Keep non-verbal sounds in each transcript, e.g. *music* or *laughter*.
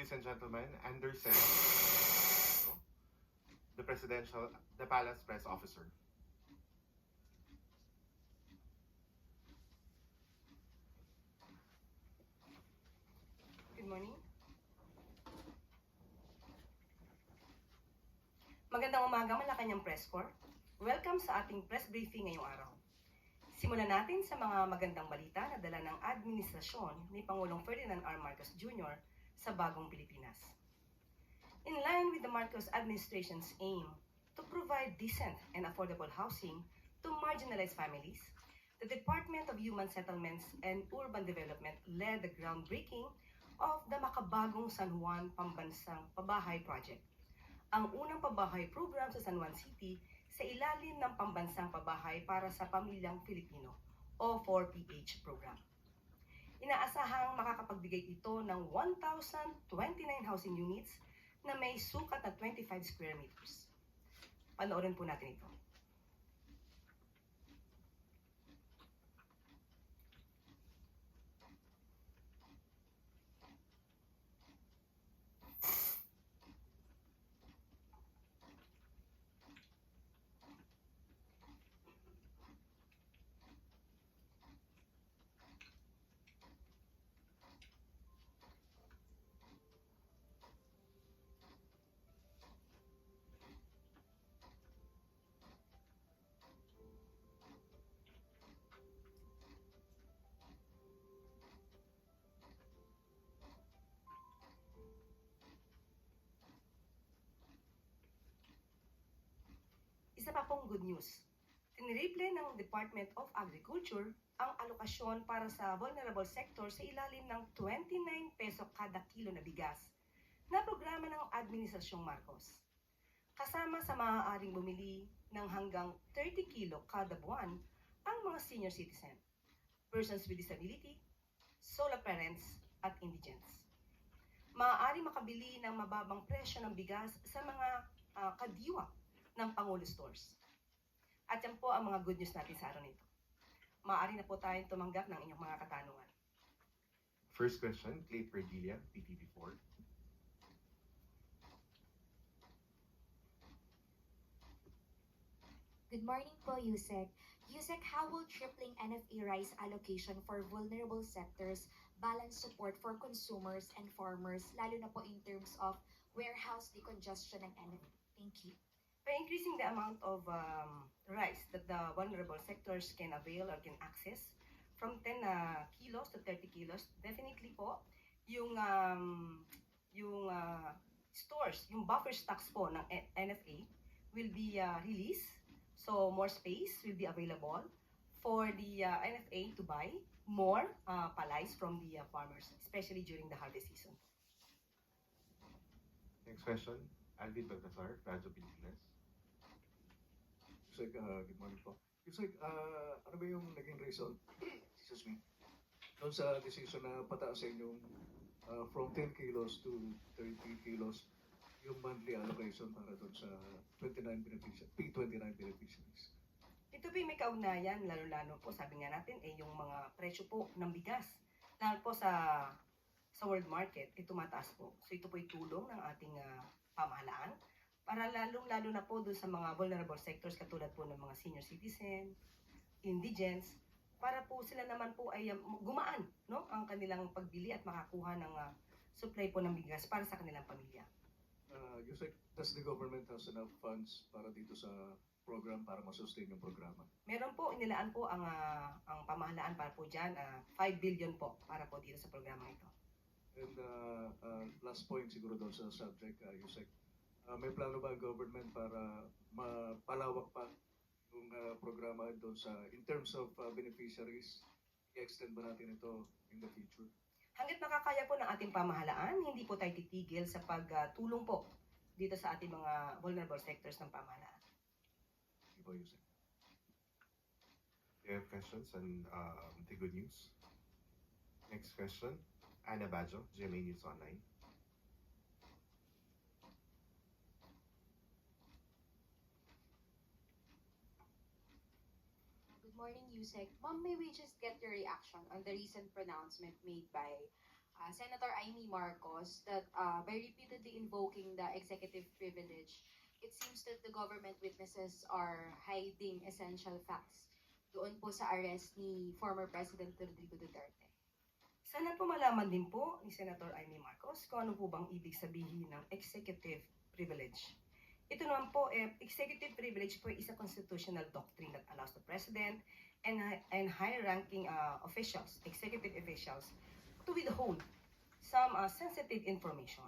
Ladies and gentlemen, Anderson, the presidential, the palace press officer. Good morning. Magandang umaga Malacanang Press Corps. Welcome sa ating press briefing ngayong araw. Simulan natin sa mga magandang balita na dala ng administrasyon ni Pangulong Ferdinand R. Marcos Jr. sa bagong Pilipinas. In line with the Marcos administration's aim to provide decent and affordable housing to marginalized families, the Department of Human Settlements and Urban Development led the groundbreaking of the Makabagong San Juan Pambansang Pabahay Project. Ang unang pabahay program sa San Juan City sa ilalim ng Pambansang Pabahay para sa Pamilyang Filipino o 4PH program. Inaasahang makakapagbigay ito ng 1,029 housing units na may sukat na 25 square meters. Panoorin po natin ito. Isa pa pong good news. Tiniriple ng Department of Agriculture ang alokasyon para sa vulnerable sector sa ilalim ng 29 peso kada kilo na bigas na programa ng Administrasyong Marcos. Kasama sa maaaring bumili ng hanggang 30 kilo kada buwan ang mga senior citizen, persons with disability, solo parents, at indigents. Maaari makabili ng mababang presyo ng bigas sa mga ah, kadiwa ng Pangulo Stores. At yan po ang mga good news natin sa araw nito. Maaari na po tayong tumanggap ng inyong mga katanungan. First question, Clay Perdilia, PTV4. Good morning po, Yusek. Yusek, how will tripling NFA rice allocation for vulnerable sectors balance support for consumers and farmers, lalo na po in terms of warehouse decongestion ng NFA? Thank you. By increasing the amount of um, rice that the vulnerable sectors can avail or can access from 10 uh, kilos to 30 kilos, definitely po, yung um, yung uh, stores, yung buffer stocks po ng NFA will be uh, released. So more space will be available for the uh, NFA to buy more uh, palays from the uh, farmers, especially during the harvest season. Next question, Alvin Baltasar, Radyo Pilipinas. Yusek, uh, good morning po. Yusek, uh, ano ba yung naging reason, excuse me, doon sa decision na pataasin yung uh, from 10 kilos to 30 kilos yung monthly allocation para doon sa 29 beneficiaries, P29 beneficiaries. Ito po may kaugnayan, lalo-lalo po sabi nga natin, eh, yung mga presyo po ng bigas. Dahil po sa sa world market, eh, tumataas po. So ito po yung tulong ng ating ah, pamahalaan para lalong-lalo na po doon sa mga vulnerable sectors katulad po ng mga senior citizen, indigents, para po sila naman po ay um, gumaan no ang kanilang pagbili at makakuha ng ah, supply po ng bigas para sa kanilang pamilya. Uh, Yusek, does the government has enough funds para dito sa program para masustain yung programa? Meron po, inilaan po ang, ah, ang pamahalaan para po dyan, ah, 5 billion po para po dito sa programa ito. And uh, uh, last point siguro doon sa subject, uh, Yusek, uh, may plano ba ang government para mapalawak pa yung uh, programa doon sa, in terms of uh, beneficiaries, i-extend ba natin ito in the future? Hanggat makakaya po ng ating pamahalaan, hindi po tayo titigil sa pagtulong po dito sa ating mga vulnerable sectors ng pamahalaan. Di ba, Yusek? Do you have questions on um, the good news? Next question, Anna Bajo, GMA News Online. Morning, Yusek. Ma'am, may we just get your reaction on the recent pronouncement made by uh, Senator Amy Marcos that uh, by repeatedly invoking the executive privilege, it seems that the government witnesses are hiding essential facts doon po sa arrest ni former President Rodrigo Duterte. Sana po malaman din po ni Senator Amy Marcos kung ano po bang ibig sabihin ng executive privilege. Ito naman po, eh, executive privilege po ay isa constitutional doctrine that allows the President and, and high-ranking uh, officials, executive officials, to withhold some uh, sensitive information.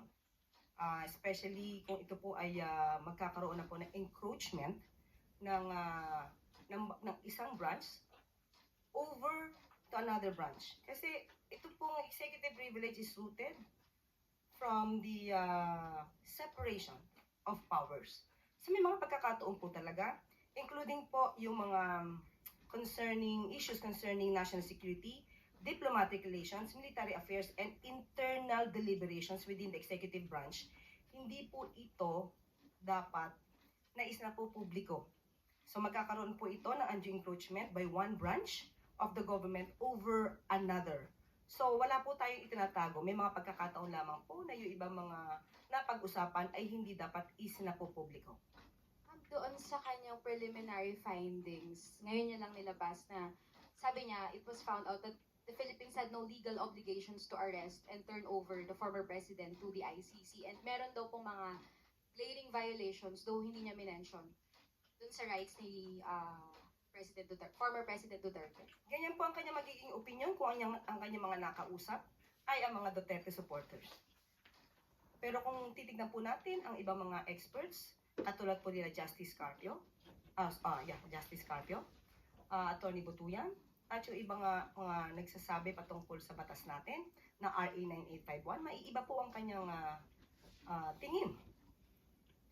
Uh, especially kung ito po ay uh, magkakaroon na po ng encroachment ng, uh, ng, ng isang branch over to another branch. Kasi ito pong executive privilege is rooted from the uh, separation of powers. So may mga pagkakataon po talaga, including po yung mga concerning issues concerning national security, diplomatic relations, military affairs, and internal deliberations within the executive branch, hindi po ito dapat nais na po publiko. So magkakaroon po ito ng undue encroachment by one branch of the government over another. So wala po tayong itinatago. May mga pagkakataon lamang po na yung ibang mga napag-usapan ay hindi dapat isinapopubliko. Ma'am, doon sa kanyang preliminary findings, ngayon niya lang nilabas na sabi niya, it was found out that the Philippines had no legal obligations to arrest and turn over the former president to the ICC. And meron daw pong mga glaring violations, though hindi niya minention, dun sa rights ni ah, President Duterte, former President Duterte. Ganyan po ang kanya magiging opinion kung ang, ang kanyang mga nakausap ay ang mga Duterte supporters. Pero kung titignan po natin ang ibang mga experts, katulad po nila Justice Carpio, ah ah, yeah, Justice Carpio, ah, Attorney Butuyan, at yung ibang mga, mga nagsasabi patungkol sa batas natin na RA 9851, maiiba po ang kanyang ah, ah, tingin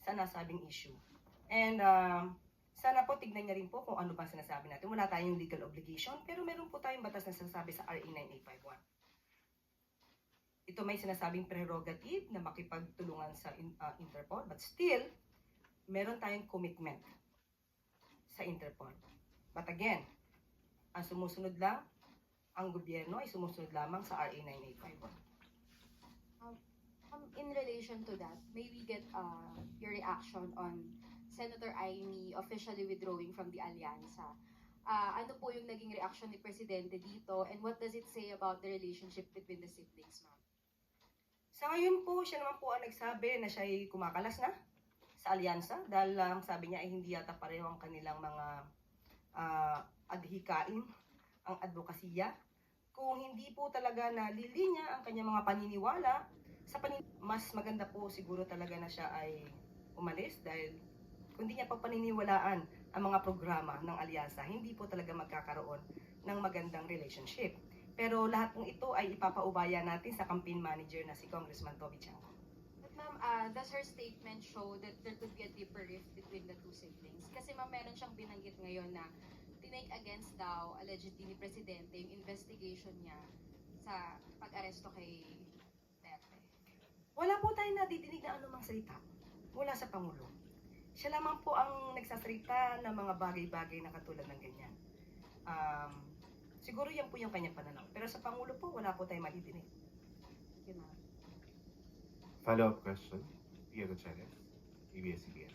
sa nasabing issue. And um, sana po tignan niya rin po kung ano ba sinasabi natin. Wala tayong legal obligation, pero meron po tayong batas na sinasabi sa RA 9851. Ito may sinasabing prerogative na makipagtulungan sa uh, Interpol, but still, meron tayong commitment sa Interpol. But again, ang sumusunod lang, ang gobyerno ay sumusunod lamang sa RA 9851. Um, in relation to that, may we get uh, your reaction on Senator Amy officially withdrawing from the Allianza? Uh, ano po yung naging reaction ni Presidente dito and what does it say about the relationship between the siblings, ma'am? Sa ngayon po, siya naman po ang nagsabi na siya ay kumakalas na sa alyansa dahil lang sabi niya ay hindi yata pareho ang kanilang mga ah, adhikain, ang advokasya. Kung hindi po talaga nalilinya ang kanyang mga paniniwala, sa panin mas maganda po siguro talaga na siya ay umalis dahil kung hindi niya pa paniniwalaan ang mga programa ng alyansa, hindi po talaga magkakaroon ng magandang relationship. Pero lahat ng ito ay ipapaubaya natin sa campaign manager na si Congressman Toby Chango. Uh, does her statement show that there could be a deeper rift between the two siblings? Kasi ma'am, meron siyang binanggit ngayon na tinake against daw, allegedly ni Presidente, yung investigation niya sa pag-aresto kay Duterte. Wala po tayong nadidinig na anumang salita mula sa Pangulo. Siya lamang po ang nagsasalita ng mga bagay-bagay na katulad ng ganyan. Um, siguro yan po yung kanyang pananaw. Pero sa Pangulo po, wala po tayong madidinig. Thank you, ma'am. Follow-up question, Pia Gutierrez, ABS-CBN.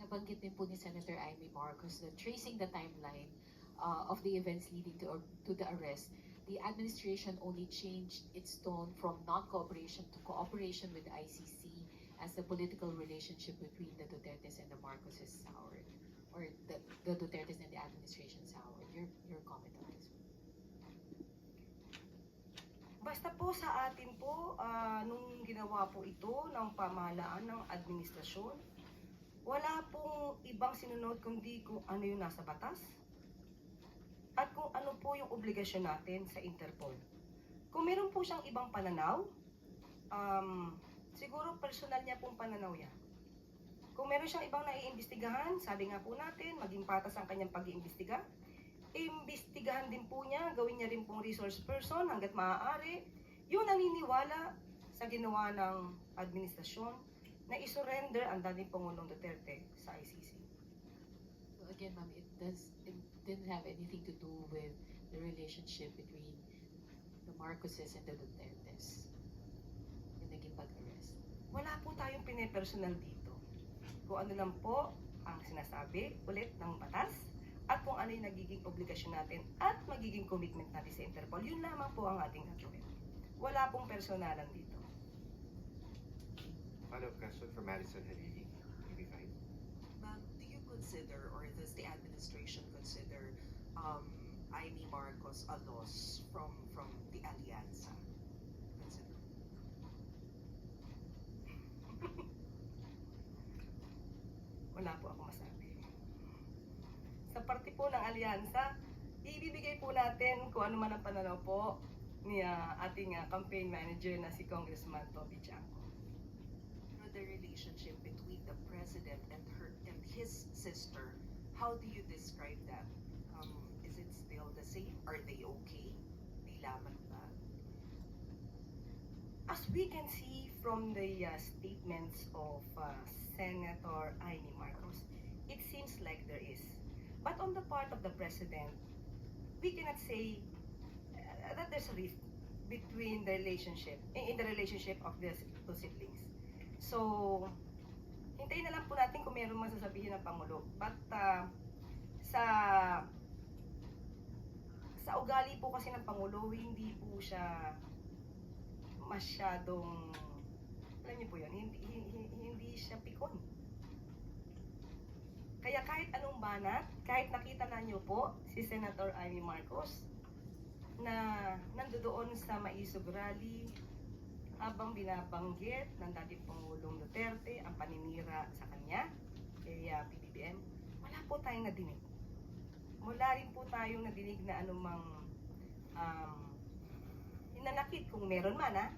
Nabanggit din po ni Senator Amy Marcos tracing the timeline uh, of the events leading to, to the arrest, the administration only changed its tone from non-cooperation to cooperation with the ICC as the political relationship between the Dutertes and the Marcoses soured, or the, the Dutertes and the administration soured. Your, your comment on this? Basta po sa atin po, ah, nung ginawa po ito ng pamahalaan ng administrasyon, wala pong ibang sinunod kundi kung ano yung nasa batas at kung ano po yung obligasyon natin sa Interpol. Kung meron po siyang ibang pananaw, um, siguro personal niya pong pananaw yan. Kung meron siyang ibang naiimbestigahan, sabi nga po natin, maging patas ang kanyang pag-iimbestiga, imbestigahan din po niya, gawin niya rin pong resource person hanggat maaari, yung naniniwala sa ginawa ng administrasyon na isurrender ang dating Pangulong Duterte sa ICC. So again, ma'am, it does it didn't have anything to do with the relationship between the Marcoses and the Dutertes yung naging pag-arrest. Wala po tayong pinepersonal dito. Kung ano lang po ang sinasabi ulit ng batas at kung ano yung nagiging obligasyon natin at magiging commitment natin sa Interpol, yun lamang po ang ating gagawin. Wala pong personalan dito. Follow-up question from Madison Halili, TV5. Ma'am, do you consider or does the administration consider um, Amy Marcos a loss from from the Alianza? Consider. *laughs* Wala po ako masabi. Sa parte po ng alyansa, ibibigay po natin kung ano man ang pananaw po ni ah, ating ah, campaign manager na si Congressman Toby Chanco. The relationship between the president and her and his sister, how do you describe that? Um, is it still the same? Are they okay? Di laman ba? As we can see from the uh, statements of uh, Senator Amy Marcos, it seems like there is. But on the part of the president, we cannot say uh, that there's a rift between the relationship, in the relationship of the two siblings. So, hintayin na lang po natin kung meron man sasabihin ng Pangulo. But uh, sa sa ugali po kasi ng Pangulo, hindi po siya masyadong alam niyo po yun, hindi, hindi, hindi siya pikon. Banat, kahit nakita na niyo po si Senator Amy Marcos na nandoon sa Maisog Rally habang binabanggit ng dating Pangulong Duterte ang paninira sa kanya kay uh, PBBM, wala po tayong nadinig. Wala rin po tayong nadinig na anumang um, hinanakit kung meron man ha,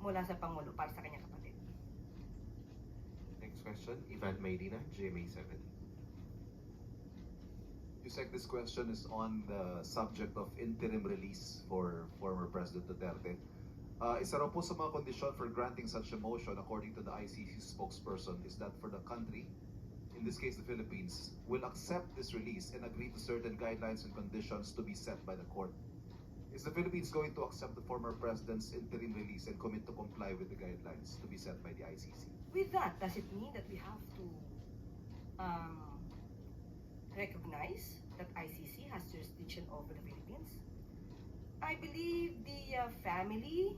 mula sa Pangulo para sa kanyang kapatid. Next question, Ivan Maydina, GMA7. Yusek, this question is on the subject of interim release for former President Duterte. Uh, isa raw po sa mga for granting such a motion, according to the ICC spokesperson, is that for the country, in this case the Philippines, will accept this release and agree to certain guidelines and conditions to be set by the court. Is the Philippines going to accept the former president's interim release and commit to comply with the guidelines to be set by the ICC? With that, does it mean that we have to um, recognize that ICC has jurisdiction over the Philippines? I believe the uh, family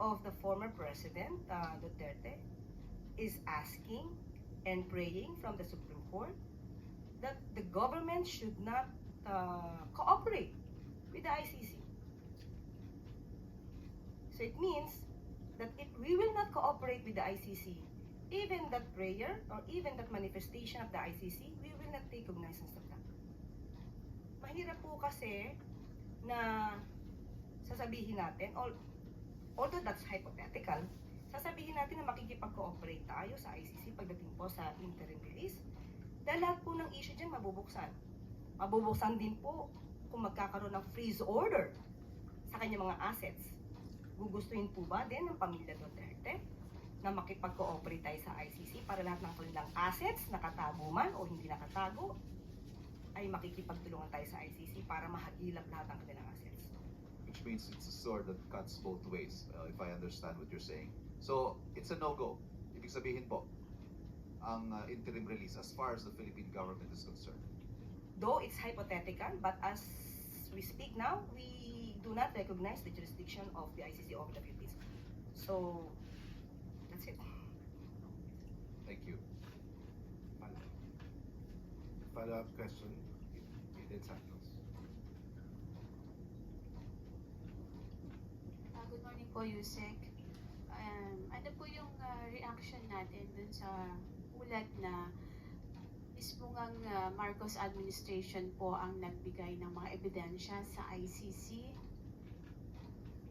of the former president, uh, Duterte, is asking and praying from the Supreme Court that the government should not uh, cooperate with the ICC. So it means that if we will not cooperate with the ICC, even that prayer or even that manifestation of the ICC, not take cognizance of that. Mahirap po kasi na sasabihin natin, al- although that's hypothetical, sasabihin natin na makikipag-cooperate tayo sa ICC pagdating po sa interim release. Dahil lahat po ng issue dyan mabubuksan. Mabubuksan din po kung magkakaroon ng freeze order sa kanyang mga assets. Gugustuhin po ba din ng pamilya Duterte na makipag-cooperate tayo sa ICC para lahat ng kanilang assets, nakatago man o hindi nakatago, ay makikipagtulungan tayo sa ICC para mahagilap lahat ng kanilang assets. Which means it's a sword that cuts both ways, uh, if I understand what you're saying. So, it's a no-go. Ibig sabihin po, ang uh, interim release as far as the Philippine government is concerned. Though it's hypothetical, but as we speak now, we do not recognize the jurisdiction of the ICC over the Philippines. So, that's it. Thank you. Follow- Follow-up question, Eden Santos. Ah, good morning po, Yusek. Um, ano po yung ah, reaction natin dun sa ulat na mismo ngang ah, Marcos administration po ang nagbigay ng mga ebidensya sa ICC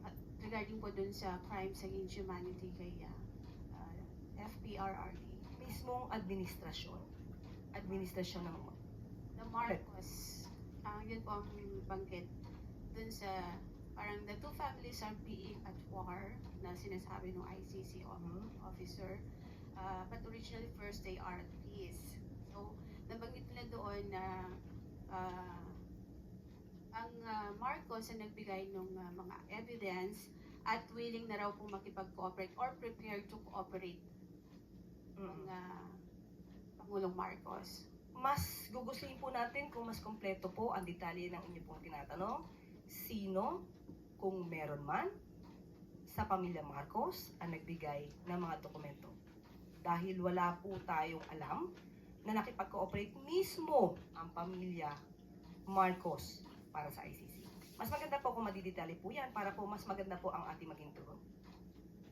at regarding po dun sa crimes against humanity kay ah, FPRRD. Mismong administrasyon, administrasyon ng The Marcos, ah yun po ang banggit dun sa parang the two families are being at war na sinasabi ng ICC officer. Ah, but originally first they are at peace. So, nabanggit nila doon na ah, ang ah, Marcos ang nagbigay ng ah, mga evidence at willing na raw po makipag-cooperate or prepared to cooperate Mm. ng ah, Pangulong Marcos. mas gugustuhin po natin kung mas kompleto po ang detalye ng inyo pong tinatanong. Sino, kung meron man, sa pamilya Marcos ang nagbigay ng mga dokumento. Dahil wala po tayong alam na nakipag-cooperate mismo ang pamilya Marcos para sa ICC. Mas maganda po kung madidetalye po yan para po mas maganda po ang ating maging tugon.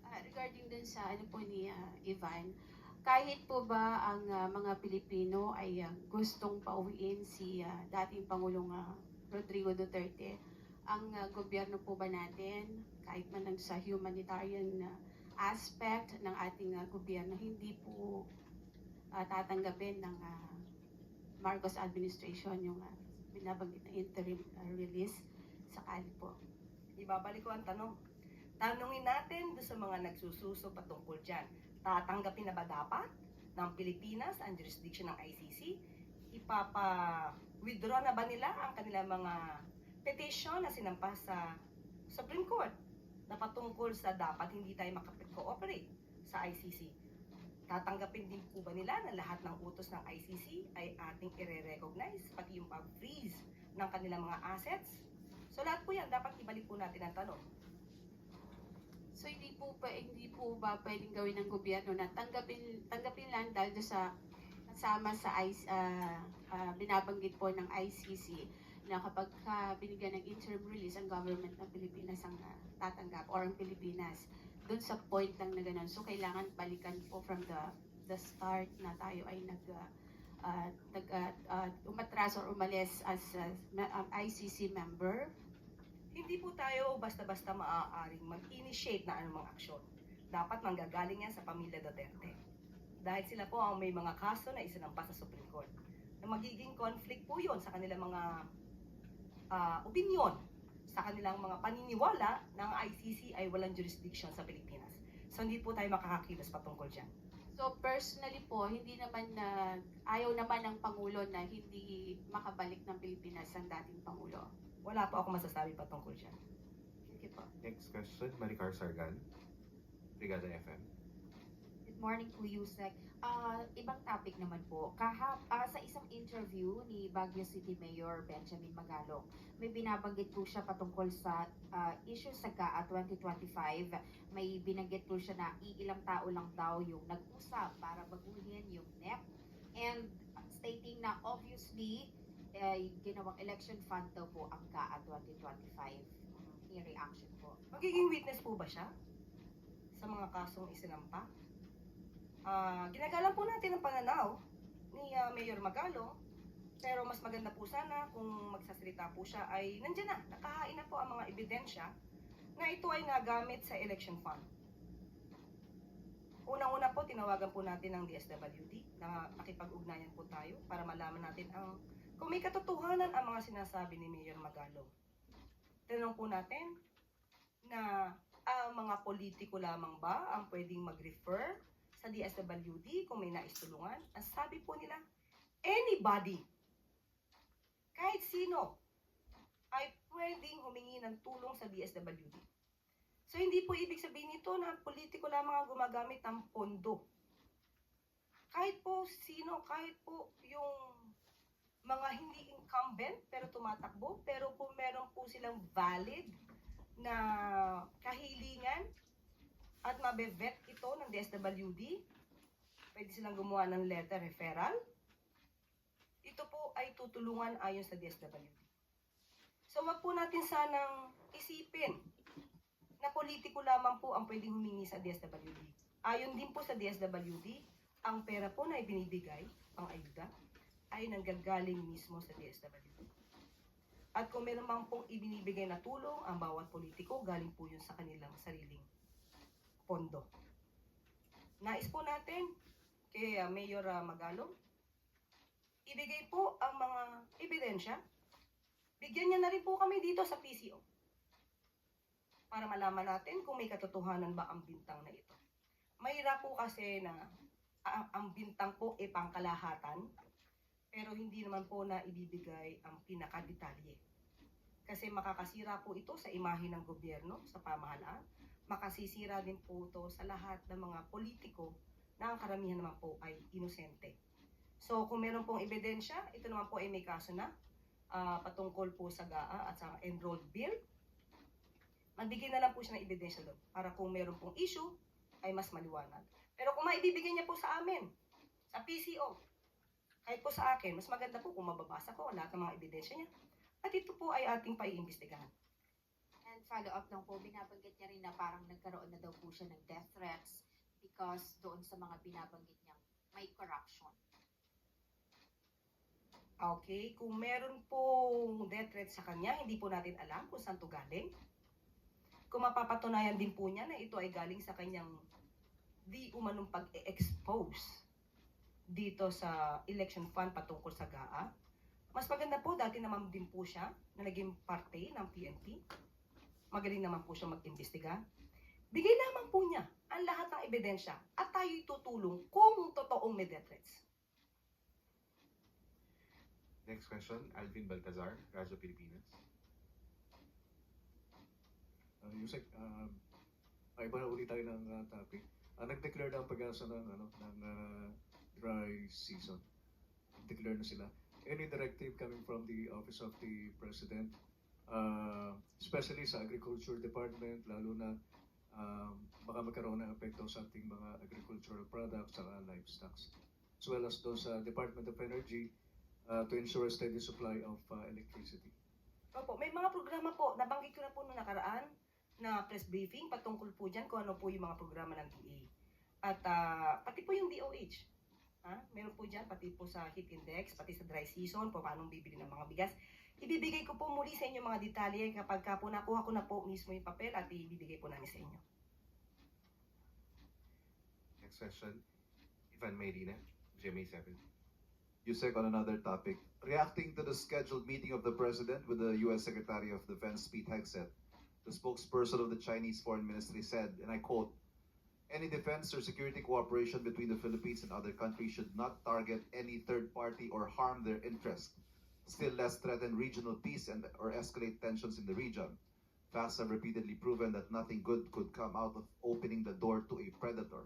Ah, regarding dun sa ano po ni ah, Ivan, kahit po ba ang ah, mga Pilipino ay ah, gustong pauwiin si ah, dating Pangulong ah, Rodrigo Duterte, ang ah, gobyerno po ba natin, kahit man lang sa humanitarian ah, aspect ng ating ah, gobyerno, hindi po ah, tatanggapin ng ah, Marcos administration yung ah, binabanggit na interim ah, release sakali po. Ibabalik ko ang tanong. Tanungin natin doon sa mga nagsususo patungkol dyan. Tatanggapin na ba dapat ng Pilipinas ang jurisdiction ng ICC? Ipapa-withdraw na ba nila ang kanilang mga petition na sinampa sa Supreme Court na patungkol sa dapat hindi tayo makapag-cooperate sa ICC? Tatanggapin din po ba nila na lahat ng utos ng ICC ay ating i-recognize, pati yung pag-freeze ng kanilang mga assets? So lahat po yan, dapat ibalik po natin ang tanong. So hindi po pa hindi po ba pwedeng gawin ng gobyerno na tanggapin tanggapin lang dahil sa kasama sa IC, ah, ah, binabanggit po ng ICC na kapag ka binigyan ng interim release ang government ng Pilipinas ang ah, tatanggap or ang Pilipinas doon sa point lang na ganun. So kailangan balikan po from the the start na tayo ay nag ah, ah, nag ah, ah, umatras or umalis as ah, ICC member Hindi po tayo basta-basta maaaring mag-initiate na anumang aksyon. Dapat manggagaling yan sa pamilya Duterte. Dahil sila po ang may mga kaso na isinampa sa Supreme Court. Na magiging conflict po yun sa kanilang mga ah, opinion, sa kanilang mga paniniwala na ICC ay walang jurisdiction sa Pilipinas. So hindi po tayo makakakilos patungkol dyan. So personally po, hindi naman na ayaw naman ng Pangulo na hindi makabalik ng Pilipinas ang dating Pangulo. Wala po ako masasabi patungkol dyan. Thank you po. Next question, Maricar Sargan, Brigada FM. Good morning po, Yusek. Ah, ibang topic naman po. Kahap, ah, sa isang interview ni Baguio City Mayor Benjamin Magalong, may binabanggit po siya patungkol sa ah, issue sa GAA 2025. May binanggit po siya na iilang tao lang daw yung nag-usap para baguhin yung NEP. And stating na obviously, eh, ginawang election fund daw po ang GAA 2025. Yung reaction po. Magiging witness po ba siya sa mga kasong isinampa? Ah, ginagalang po natin ang pananaw ni ah, Mayor Magalo. Pero mas maganda po sana kung magsasalita po siya ay nandiyan na, nakahain na po ang mga ebidensya na ito ay nagamit sa election fund. Unang-una po, tinawagan po natin ng DSWD na makipag-ugnayan po tayo para malaman natin ang kung may katotohanan ang mga sinasabi ni Mayor Magalo. Tanong po natin na ang mga politiko lamang ba ang pwedeng mag-refer sa DSWD kung may nais tulungan? Ang sabi po nila, anybody, kahit sino, ay pwedeng humingi ng tulong sa DSWD. So hindi po ibig sabihin nito na politiko lamang ang gumagamit ng pondo. Kahit po sino, kahit po yung mga hindi incumbent pero tumatakbo, pero kung meron po silang valid na kahilingan at mabevet ito ng DSWD, pwede silang gumawa ng letter referral. Ito po ay tutulungan ayon sa DSWD. So wag po natin sanang isipin na politiko lamang po ang pwedeng humingi sa DSWD. Ayon din po sa DSWD, ang pera po na ibinibigay, ang ayuda, ay nanggagaling mismo sa DSWD. At kung meron mang pong ibinibigay na tulong ang bawat politiko, galing po yun sa kanilang sariling pondo. Nais po natin kay uh, Mayor uh, Magalong, ibigay po ang mga ebidensya. Bigyan niya na rin po kami dito sa PCO para malaman natin kung may katotohanan ba ang bintang na ito. Mahirap po kasi na ang, ang bintang po ay pangkalahatan pero hindi naman po na ibibigay ang pinakadetalye. Kasi makakasira po ito sa imahe ng gobyerno, sa pamahalaan. Makasisira din po ito sa lahat ng mga politiko na ang karamihan naman po ay inosente. So kung meron pong ebidensya, ito naman po ay may kaso na ah, patungkol po sa GAA at sa enrolled bill. Magbigay na lang po siya ng ebidensya doon para kung meron pong issue ay mas maliwanag. Pero kung maibibigay niya po sa amin, sa PCO, kahit po sa akin, mas maganda po kung mababasa ko lahat ng mga ebidensya niya. At ito po ay ating paiimbestigahan. And follow up lang po, binabanggit niya rin na parang nagkaroon na daw po siya ng death threats because doon sa mga binabanggit niyang may corruption. Okay, kung meron pong death threat sa kanya, hindi po natin alam kung saan to galing. Kung mapapatunayan din po niya na ito ay galing sa kanyang di umanong pag-expose dito sa election fund patungkol sa GAA. Mas maganda po, dati naman din po siya na naging parte ng PNP. Magaling naman po siya mag-imbestiga. Bigay lamang po niya ang lahat ng ebidensya at tayo'y tutulong kung totoong may death threats. Next question, Alvin Baltazar, Radyo Pilipinas. Uh, Yusek, uh, ay iba na ulit tayo ng uh, topic. Uh, nag-declare na ang pag-asa ng, ano, ng uh, dry season. Declare na sila. Any directive coming from the Office of the President, uh, especially sa Agriculture Department, lalo na um, baka magkaroon ng epekto sa ating mga agricultural products at livestock. As well as doon sa Department of Energy uh, to ensure a steady supply of uh, electricity. Opo, may mga programa po, nabanggit ko na po nung nakaraan na press briefing patungkol po dyan kung ano po yung mga programa ng DA. At ah, pati po yung DOH. Ha? Meron po dyan, pati po sa heat index, pati sa dry season, po paano bibili ng mga bigas. Ibibigay ko po muli sa inyo mga detalye kapag ka po nakuha ko na po mismo yung papel at ibibigay po namin sa inyo. Next question, Ivan Mayrina, GMA7. Yusek, on another topic. Reacting to the scheduled meeting of the President with the U.S. Secretary of Defense Pete Hegseth, the spokesperson of the Chinese Foreign Ministry said, and I quote, Any defense or security cooperation between the Philippines and other countries should not target any third party or harm their interests, still less threaten regional peace and or escalate tensions in the region. Facts have repeatedly proven that nothing good could come out of opening the door to a predator.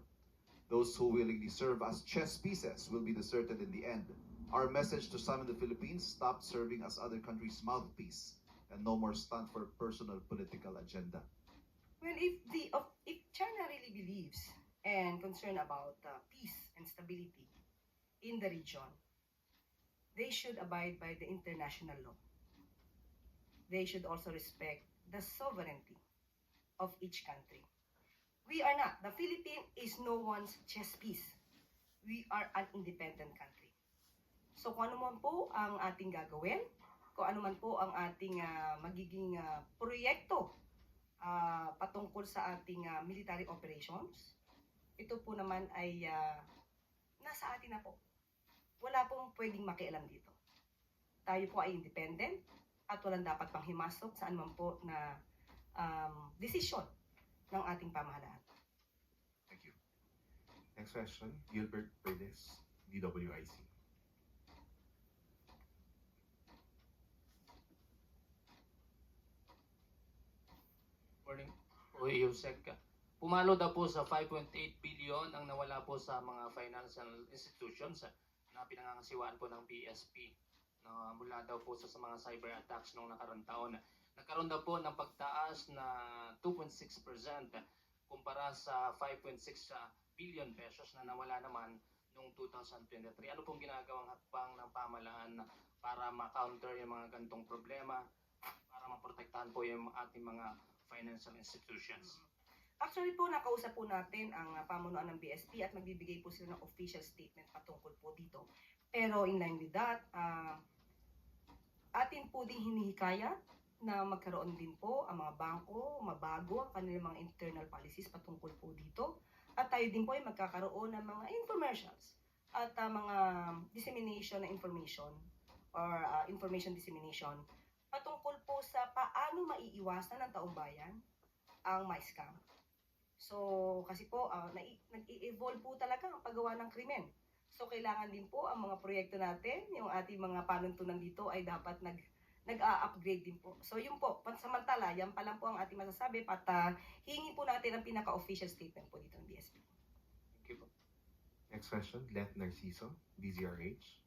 Those who willingly serve as chess pieces will be deserted in the end. Our message to some in the Philippines stop serving as other countries' mouthpiece and no more stand for personal political agenda. Well, if the if China believes and concerned about uh, peace and stability in the region, they should abide by the international law. They should also respect the sovereignty of each country. We are not. The Philippines is no one's chess piece. We are an independent country. So kung ano man po ang ating gagawin, kung ano man po ang ating ah, magiging ah, proyekto ah, patungkol sa ating ah, military operations. Ito po naman ay ah, nasa atin na po. Wala pong pwedeng makialam dito. Tayo po ay independent at walang dapat pang himasok sa anuman po na um, desisyon ng ating pamahalaan. Thank you. Next question, Gilbert Perez, DWIC. Morning po, Yusek. Pumalo daw po sa 5.8 billion ang nawala po sa mga financial institutions na pinangangasiwaan po ng BSP na mula daw po sa, sa mga cyber attacks noong nakarang taon. Nagkaroon daw po ng pagtaas na 2.6% kumpara sa 5.6 billion pesos na nawala naman noong 2023. Ano pong ginagawang hakbang ng pamahalaan para ma-counter yung mga gantong problema para maprotektahan po yung ating mga financial institutions. Actually po, nakausap po natin ang pamunuan ng BSP at magbibigay po sila ng official statement patungkol po dito. Pero in line with that, ah, atin po din hinihikayat na magkaroon din po ang mga bangko, mabago ang kanilang mga internal policies patungkol po dito. At tayo din po ay magkakaroon ng mga infomercials at ah, mga dissemination ng information or ah, information dissemination patungkol po sa paano maiiwasan ng taong bayan ang my scam. So, kasi po, ah, nai- nag-i-evolve po talaga ang paggawa ng krimen. So, kailangan din po ang mga proyekto natin, yung ating mga panuntunan dito ay dapat nag nag-a-upgrade din po. So yun po, pansamantala, yan pa lang po ang ating masasabi at uh, hihingi po natin ang pinaka-official statement po dito ng BSP. Thank you po. Next question, Let Narciso, DZRH.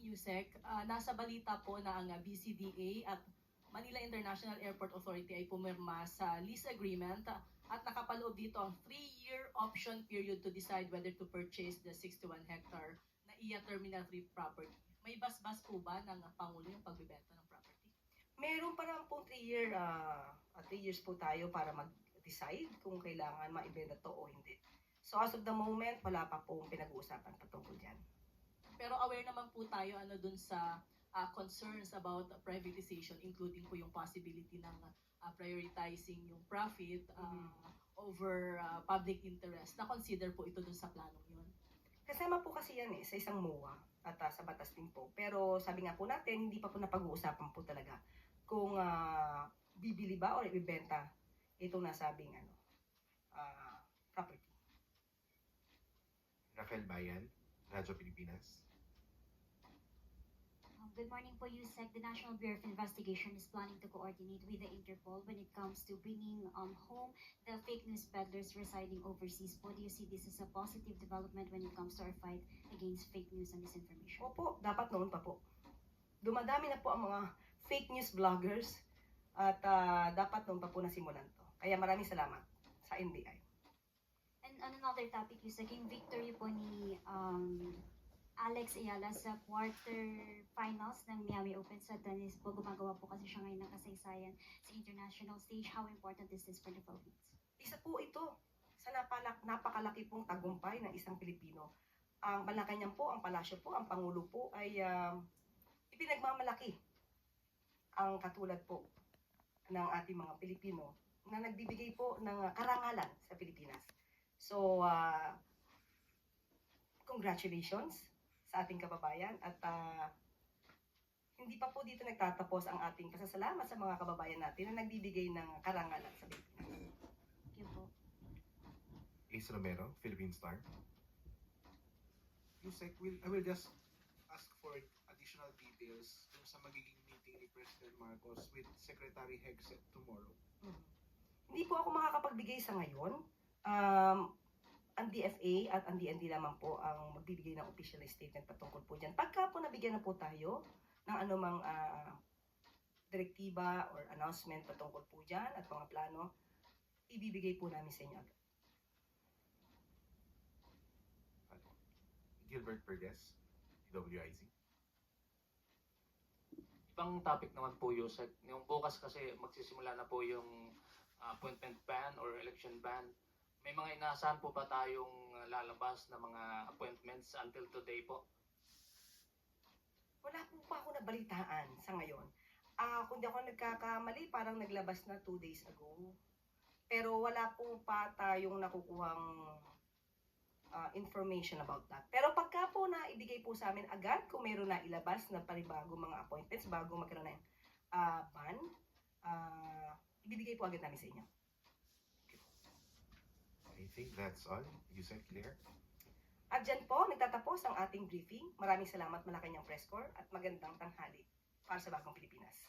Morning, Yusek. Ah, nasa balita po na ang ah, BCDA at Manila International Airport Authority ay pumirma sa lease agreement ah, at nakapaloob dito ang three-year option period to decide whether to purchase the 61 hectare na iya Terminal 3 property. May basbas po ba ng Pangulo yung pagbibenta ng property? Meron pa naman pong 3 year, uh, 3 years po tayo para mag-decide kung kailangan maibenta to o hindi. So as of the moment, wala pa pong pinag-uusapan patungkol dyan. Pero aware naman po tayo ano dun sa ah, concerns about privatization including po yung possibility ng ah, prioritizing yung profit ah, over ah, public interest. Na-consider po ito dun sa planong yun. Kasama po kasi yan eh, sa isang MOA at ah, sa batas din po. Pero sabi nga po natin, hindi pa po napag-uusapan po talaga kung ah, bibili ba o ibibenta itong nasabing ano, ah, property. Raquel Bayan, Radyo Pilipinas. Good morning po, Yusek. The National Bureau of Investigation is planning to coordinate with the Interpol when it comes to bringing um, home the fake news peddlers residing overseas. Po, do you see this as a positive development when it comes to our fight against fake news and disinformation? Opo, dapat noon pa po. Dumadami na po ang mga fake news vloggers at ah, dapat noon pa po nasimulan to. Kaya maraming salamat sa NBI. And on another topic, Yusek, yung victory po ni um, Alex Ayala sa quarter-finals ng Miami Open sa tennis po. Gumagawa po kasi siya ngayon ng kasaysayan sa international stage. How important is this for the Philippines? Isa po ito sa napalak, napakalaki pong tagumpay ng isang Pilipino. Ang Malacanang po, ang palasyo po, ang Pangulo po ay um, ipinagmamalaki ang katulad po ng ating mga Pilipino na nagbibigay po ng karangalan sa Pilipinas. So, uh, congratulations sa ating kababayan at uh, hindi pa po dito nagtatapos ang ating pasasalamat sa mga kababayan natin na nagbibigay ng karangalan sa Pilipinas. Thank you po. Ace Romero, Philippine Star. Yusek, will, I will just ask for additional details dun sa magiging meeting ni President Marcos with Secretary Hegseth tomorrow. Hindi po ako makakapagbigay sa ngayon. Um, ang DFA at ang DND naman po ang magbibigay ng official statement patungkol po dyan. Pagka po nabigyan na po tayo ng anumang ah, direktiba or announcement patungkol po dyan at mga plano, ibibigay po namin sa inyo agad. Gilbert Perez, WIZ. Ibang topic naman po, Yusek. Yung bukas kasi magsisimula na po yung ah, appointment ban or election ban. May mga inaasahan po ba tayong ah, lalabas na mga appointments until today po? Wala po pa ako nabalitaan sa ngayon. Ah, kung di ako nagkakamali, parang naglabas na two days ago. Pero wala po pa tayong nakukuhang ah, information about that. Pero pagka po na ibigay po sa amin agad, kung meron na ilabas na panibago mga appointments bago magkaroon ng ah, ban, ah, ibibigay po agad namin sa inyo. I think that's all. Yusek, clear? At dyan po, nagtatapos ang ating briefing. Maraming salamat Malacanang Press Corps at magandang tanghali para sa Bagong Pilipinas.